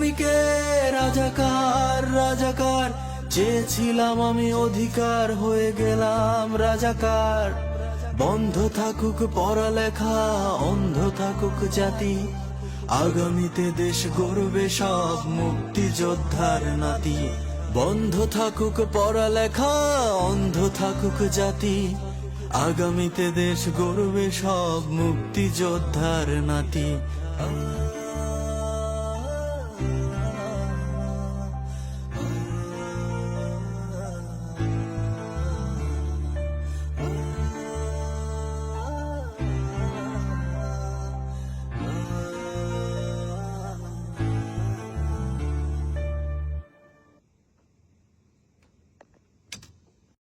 আমি রাজাকার রাজাকার। চেয়েছিলাম আমি অধিকার, হয়ে গেলাম রাজাকার। বন্ধ থাকুক পড়ালেখা, অন্ধ থাকুক জাতি। আগামীতে দেশ গড়বে সব মুক্তিযোদ্ধার নাতি। বন্ধ থাকুক পড়ালেখা, অন্ধ থাকুক জাতি। আগামীতে দেশ গড়বে সব মুক্তিযোদ্ধার নাতি।